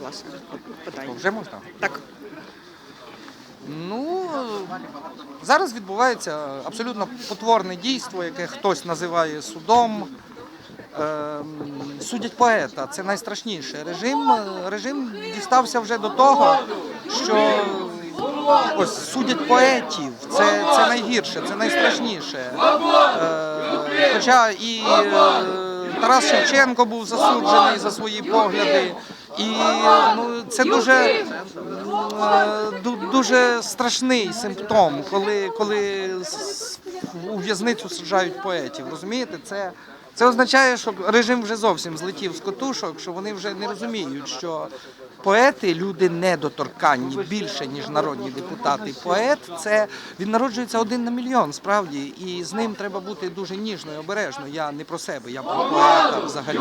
власне питання. Вже можна? Так. Ну зараз відбувається абсолютно потворне дійство, яке хтось називає судом. Ем, Судять поета, це найстрашніше. Режим, режим дістався вже до того, що ось судять поетів. Це, це найгірше, це найстрашніше. Е, Хоча і е, Тарас Шевченко був засуджений за свої погляди. І ну, це дуже, е, дуже страшний симптом, коли, коли у в'язницю саджають поетів. Розумієте, це, це означає, що режим вже зовсім злетів з котушок, що вони вже не розуміють, що поети люди недоторканні більше, ніж народні депутати. Поет це він народжується один на мільйон, справді, і з ним треба бути дуже ніжно і обережно. Я не про себе, я про поета взагалі.